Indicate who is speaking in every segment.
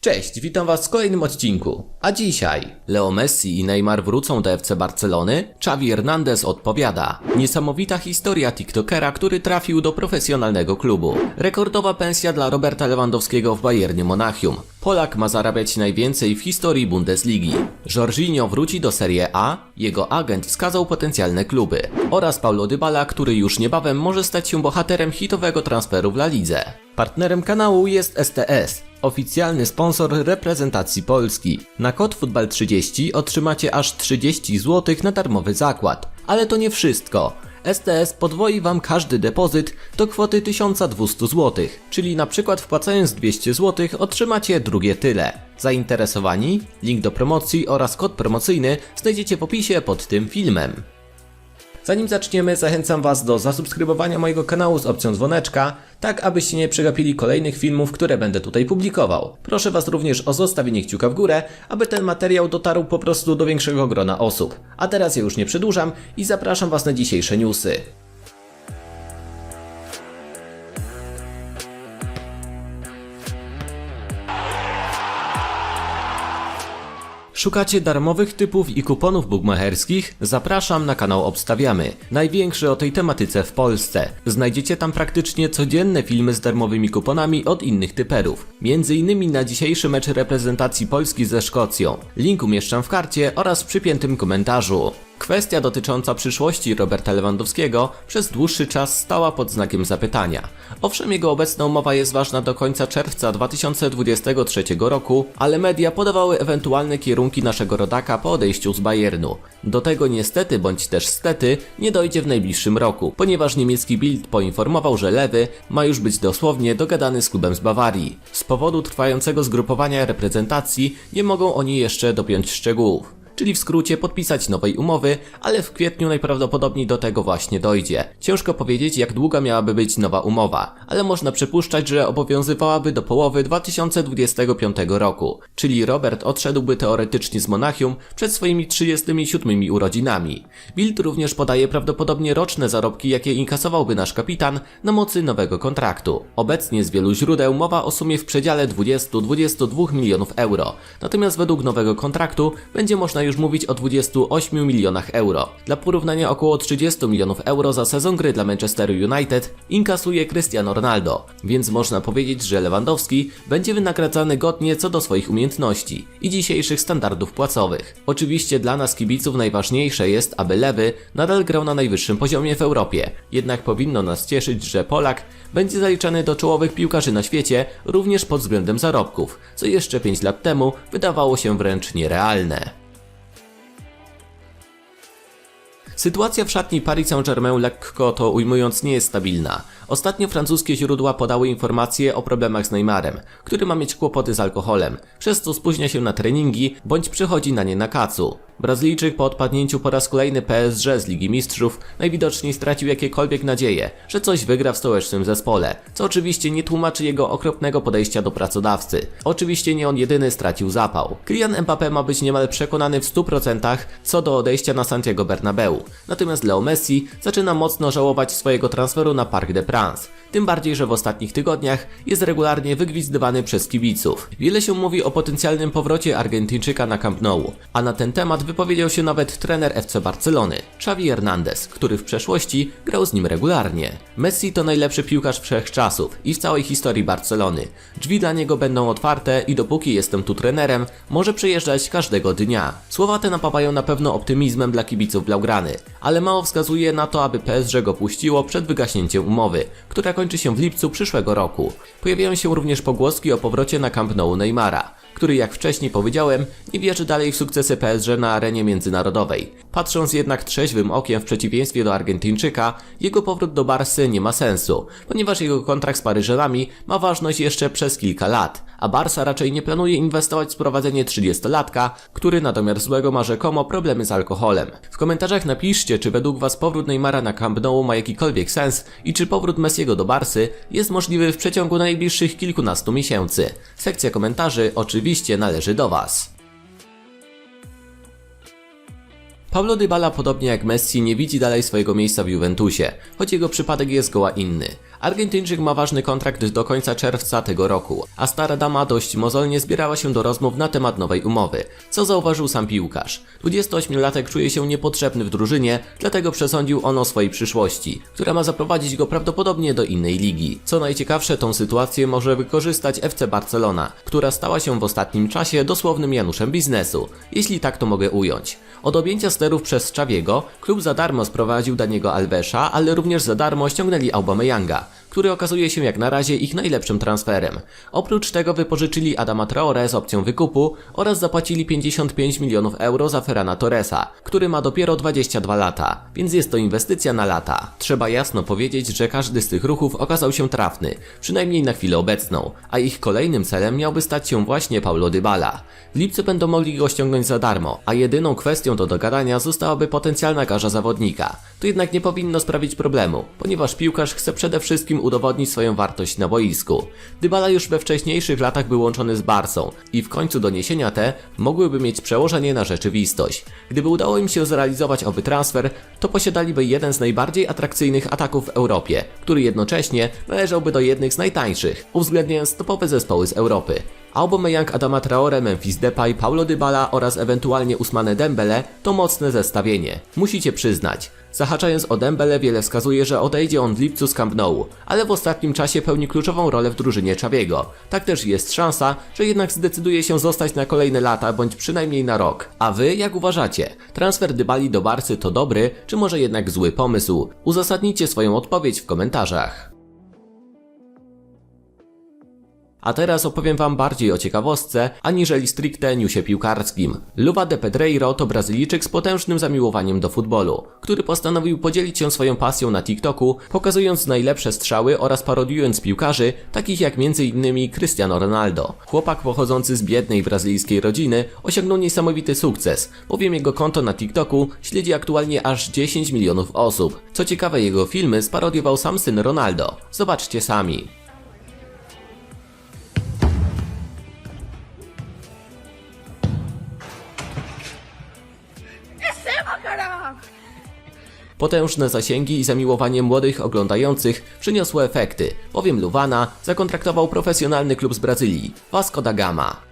Speaker 1: Cześć, witam was w kolejnym odcinku. A dzisiaj Leo Messi i Neymar wrócą do FC Barcelony? Xavi Hernandez odpowiada. Niesamowita historia TikTokera, który trafił do profesjonalnego klubu. Rekordowa pensja dla Roberta Lewandowskiego w Bayernie Monachium. Polak ma zarabiać najwięcej w historii Bundesligi. Jorginho wróci do Serie A, jego agent wskazał potencjalne kluby. Oraz Paulo Dybala, który już niebawem może stać się bohaterem hitowego transferu w La Lidze. Partnerem kanału jest STS, oficjalny sponsor reprezentacji Polski. Na kod Futbal30 otrzymacie aż 30 zł na darmowy zakład. Ale to nie wszystko. STS podwoi Wam każdy depozyt do kwoty 1200 zł, czyli na przykład wpłacając 200 zł otrzymacie drugie tyle. Zainteresowani? Link do promocji oraz kod promocyjny znajdziecie w opisie pod tym filmem. Zanim zaczniemy, zachęcam Was do zasubskrybowania mojego kanału z opcją dzwoneczka, tak abyście nie przegapili kolejnych filmów, które będę tutaj publikował. Proszę Was również o zostawienie kciuka w górę, aby ten materiał dotarł po prostu do większego grona osób. A teraz ja już nie przedłużam i zapraszam Was na dzisiejsze newsy. Szukacie darmowych typów i kuponów bugmacherskich? Zapraszam na kanał Obstawiamy, największy o tej tematyce w Polsce. Znajdziecie tam praktycznie codzienne filmy z darmowymi kuponami od innych typerów. Między innymi na dzisiejszy mecz reprezentacji Polski ze Szkocją. Link umieszczam w karcie oraz w przypiętym komentarzu. Kwestia dotycząca przyszłości Roberta Lewandowskiego przez dłuższy czas stała pod znakiem zapytania. Owszem, jego obecna umowa jest ważna do końca czerwca 2023 roku, ale media podawały ewentualne kierunki naszego rodaka po odejściu z Bayernu. Do tego niestety bądź też stety nie dojdzie w najbliższym roku, ponieważ niemiecki Bild poinformował, że Lewy ma już być dosłownie dogadany z klubem z Bawarii. Z powodu trwającego zgrupowania reprezentacji nie mogą oni jeszcze dopiąć szczegółów czyli w skrócie podpisać nowej umowy, ale w kwietniu najprawdopodobniej do tego właśnie dojdzie. Ciężko powiedzieć, jak długa miałaby być nowa umowa, ale można przypuszczać, że obowiązywałaby do połowy 2025 roku, czyli Robert odszedłby teoretycznie z Monachium przed swoimi 37 urodzinami. Bild również podaje prawdopodobnie roczne zarobki, jakie inkasowałby nasz kapitan na mocy nowego kontraktu. Obecnie z wielu źródeł mowa o sumie w przedziale 20-22 milionów euro, natomiast według nowego kontraktu będzie można już mówić o 28 milionach euro. Dla porównania około 30 milionów euro za sezon gry dla Manchesteru United inkasuje Cristiano Ronaldo, więc można powiedzieć, że Lewandowski będzie wynagradzany godnie co do swoich umiejętności i dzisiejszych standardów płacowych. Oczywiście dla nas kibiców najważniejsze jest, aby Lewy nadal grał na najwyższym poziomie w Europie, jednak powinno nas cieszyć, że Polak będzie zaliczany do czołowych piłkarzy na świecie również pod względem zarobków, co jeszcze 5 lat temu wydawało się wręcz nierealne. Sytuacja w szatni Paris Saint-Germain lekko to ujmując nie jest stabilna. Ostatnio francuskie źródła podały informacje o problemach z Neymarem, który ma mieć kłopoty z alkoholem, przez co spóźnia się na treningi bądź przychodzi na nie na kacu. Brazylijczyk po odpadnięciu po raz kolejny PSG z Ligi Mistrzów najwidoczniej stracił jakiekolwiek nadzieję, że coś wygra w stołecznym zespole, co oczywiście nie tłumaczy jego okropnego podejścia do pracodawcy. Oczywiście nie on jedyny stracił zapał. Kylian Mbappé ma być niemal przekonany w 100% co do odejścia na Santiago Bernabeu, natomiast Leo Messi zaczyna mocno żałować swojego transferu na Parc des Princes. Tym bardziej, że w ostatnich tygodniach jest regularnie wygwizdywany przez kibiców. Wiele się mówi o potencjalnym powrocie Argentyńczyka na Camp Nou, a na ten temat wypowiedział się nawet trener FC Barcelony, Xavi Hernandez, który w przeszłości grał z nim regularnie. Messi to najlepszy piłkarz wszechczasów i w całej historii Barcelony. Drzwi dla niego będą otwarte i dopóki jestem tu trenerem, może przyjeżdżać każdego dnia. Słowa te napawają na pewno optymizmem dla kibiców Blaugrany, ale mało wskazuje na to, aby PSG go puściło przed wygaśnięciem umowy, która kończy się w lipcu przyszłego roku. Pojawiają się również pogłoski o powrocie na Camp Nou Neymara, który jak wcześniej powiedziałem, nie wierzy dalej w sukcesy PSG na arenie międzynarodowej. Patrząc jednak trzeźwym okiem w przeciwieństwie do Argentyńczyka, jego powrót do Barsy nie ma sensu, ponieważ jego kontrakt z Paryżanami ma ważność jeszcze przez kilka lat, a Barsa raczej nie planuje inwestować w sprowadzenie 30-latka, który na domiar złego ma rzekomo problemy z alkoholem. W komentarzach napiszcie, czy według Was powrót Neymara na Camp Nou ma jakikolwiek sens i czy powrót Messiego do Barsy jest możliwy w przeciągu najbliższych kilkunastu miesięcy. Sekcja komentarzy oczywiście należy do Was. Paulo Dybala, podobnie jak Messi, nie widzi dalej swojego miejsca w Juventusie, choć jego przypadek jest zgoła inny. Argentyńczyk ma ważny kontrakt do końca czerwca tego roku, a stara dama dość mozolnie zbierała się do rozmów na temat nowej umowy, co zauważył sam piłkarz. 28-latek czuje się niepotrzebny w drużynie, dlatego przesądził on o swojej przyszłości, która ma zaprowadzić go prawdopodobnie do innej ligi. Co najciekawsze, tą sytuację może wykorzystać FC Barcelona, która stała się w ostatnim czasie dosłownym Januszem biznesu, jeśli tak to mogę ująć. Od objęcia sterów przez Czawiego, klub za darmo sprowadził Daniego Alvesa, ale również za darmo ściągnęli Aubameyanga, który okazuje się jak na razie ich najlepszym transferem. Oprócz tego wypożyczyli Adama Traore z opcją wykupu oraz zapłacili 55 milionów euro za Ferrana Torresa, który ma dopiero 22 lata, więc jest to inwestycja na lata. Trzeba jasno powiedzieć, że każdy z tych ruchów okazał się trafny, przynajmniej na chwilę obecną, a ich kolejnym celem miałby stać się właśnie Paulo Dybala. W lipcu będą mogli go ściągnąć za darmo, a jedyną kwestią do dogadania zostałaby potencjalna garza zawodnika. To jednak nie powinno sprawić problemu, ponieważ piłkarz chce przede wszystkim udowodnić swoją wartość na boisku. Dybala już we wcześniejszych latach był łączony z Barsą i w końcu doniesienia te mogłyby mieć przełożenie na rzeczywistość. Gdyby udało im się zrealizować owy transfer, to posiadaliby jeden z najbardziej atrakcyjnych ataków w Europie, który jednocześnie należałby do jednych z najtańszych, uwzględniając topowe zespoły z Europy. Aubameyang, Adama Traore, Memphis Depay, Paulo Dybala oraz ewentualnie Usmane Dembele to mocne zestawienie. Musicie przyznać. Zahaczając o Dembele wiele wskazuje, że odejdzie on w lipcu z Camp Nou, ale w ostatnim czasie pełni kluczową rolę w drużynie Czawiego. Tak też jest szansa, że jednak zdecyduje się zostać na kolejne lata bądź przynajmniej na rok. A wy jak uważacie? Transfer Dybali do Barcy to dobry, czy może jednak zły pomysł? Uzasadnijcie swoją odpowiedź w komentarzach. A teraz opowiem wam bardziej o ciekawostce, aniżeli stricte newsie piłkarskim. Luva de Pedreiro to Brazylijczyk z potężnym zamiłowaniem do futbolu, który postanowił podzielić się swoją pasją na TikToku, pokazując najlepsze strzały oraz parodiując piłkarzy, takich jak m.in. Cristiano Ronaldo. Chłopak pochodzący z biednej brazylijskiej rodziny osiągnął niesamowity sukces, bowiem jego konto na TikToku śledzi aktualnie aż 10 milionów osób. Co ciekawe, jego filmy sparodiował sam syn Ronaldo. Zobaczcie sami. Potężne zasięgi i zamiłowanie młodych oglądających przyniosły efekty, bowiem Luwana zakontraktował profesjonalny klub z Brazylii, Vasco da Gama.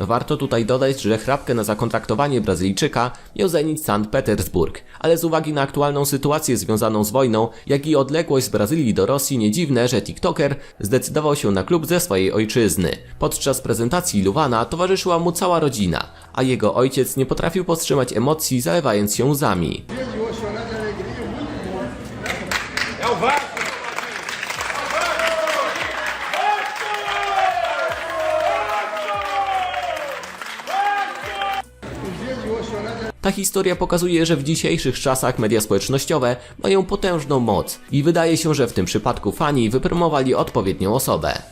Speaker 1: Warto tutaj dodać, że chrapkę na zakontraktowanie Brazylijczyka miał Zenit St. Petersburg, ale z uwagi na aktualną sytuację związaną z wojną, jak i odległość z Brazylii do Rosji, nie dziwne, że TikToker zdecydował się na klub ze swojej ojczyzny. Podczas prezentacji Luwana towarzyszyła mu cała rodzina, a jego ojciec nie potrafił powstrzymać emocji, zalewając się łzami. Ta historia pokazuje, że w dzisiejszych czasach media społecznościowe mają potężną moc i wydaje się, że w tym przypadku fani wypromowali odpowiednią osobę.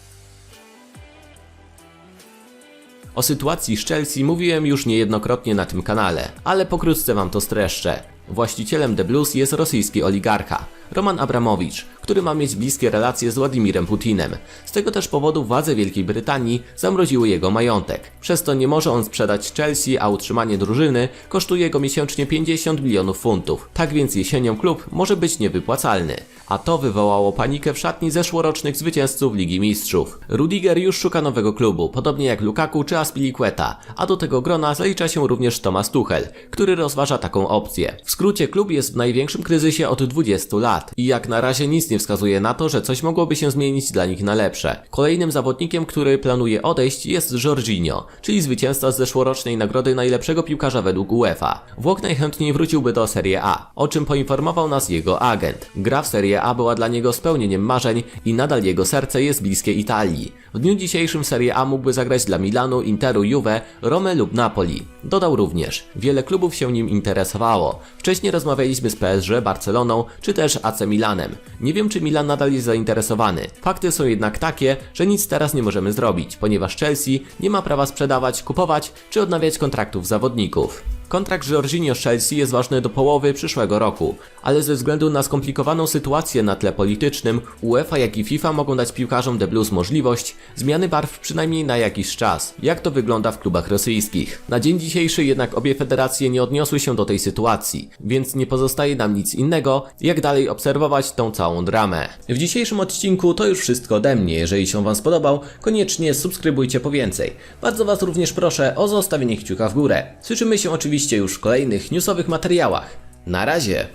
Speaker 1: O sytuacji z Chelsea mówiłem już niejednokrotnie na tym kanale, ale pokrótce wam to streszczę. Właścicielem The Blues jest rosyjski oligarcha, Roman Abramowicz, który ma mieć bliskie relacje z Władimirem Putinem. Z tego też powodu władze Wielkiej Brytanii zamroziły jego majątek. Przez to nie może on sprzedać Chelsea, a utrzymanie drużyny kosztuje go miesięcznie 50 milionów funtów. Tak więc jesienią klub może być niewypłacalny. A to wywołało panikę w szatni zeszłorocznych zwycięzców Ligi Mistrzów. Rudiger już szuka nowego klubu, podobnie jak Lukaku czy Aspilicueta, a do tego grona zalicza się również Thomas Tuchel, który rozważa taką opcję. W skrócie klub jest w największym kryzysie od 20 lat i jak na razie nic nie wskazuje na to, że coś mogłoby się zmienić dla nich na lepsze. Kolejnym zawodnikiem, który planuje odejść jest Jorginho, czyli zwycięzca z zeszłorocznej nagrody najlepszego piłkarza według UEFA. Włoch najchętniej wróciłby do Serie A, o czym poinformował nas jego agent. Gra w Serie A była dla niego spełnieniem marzeń i nadal jego serce jest bliskie Italii. W dniu dzisiejszym Serie A mógłby zagrać dla Milanu, Interu, Juve, Rome lub Napoli. Dodał również, wiele klubów się nim interesowało. Wcześniej rozmawialiśmy z PSG, Barceloną czy też AC Milanem. Nie wiem czy Milan nadal jest zainteresowany. Fakty są jednak takie, że nic teraz nie możemy zrobić, ponieważ Chelsea nie ma prawa sprzedawać, kupować czy odnawiać kontraktów zawodników. Kontrakt Jorginho Chelsea jest ważny do połowy przyszłego roku, ale ze względu na skomplikowaną sytuację na tle politycznym, UEFA jak i FIFA mogą dać piłkarzom The Blues możliwość zmiany barw przynajmniej na jakiś czas, jak to wygląda w klubach rosyjskich. Na dzień dzisiejszy jednak obie federacje nie odniosły się do tej sytuacji, więc nie pozostaje nam nic innego, jak dalej obserwować tą całą dramę. W dzisiejszym odcinku to już wszystko ode mnie. Jeżeli się Wam spodobał, koniecznie subskrybujcie po więcej. Bardzo Was również proszę o zostawienie kciuka w górę. Słyszymy się oczywiście już w kolejnych newsowych materiałach. Na razie!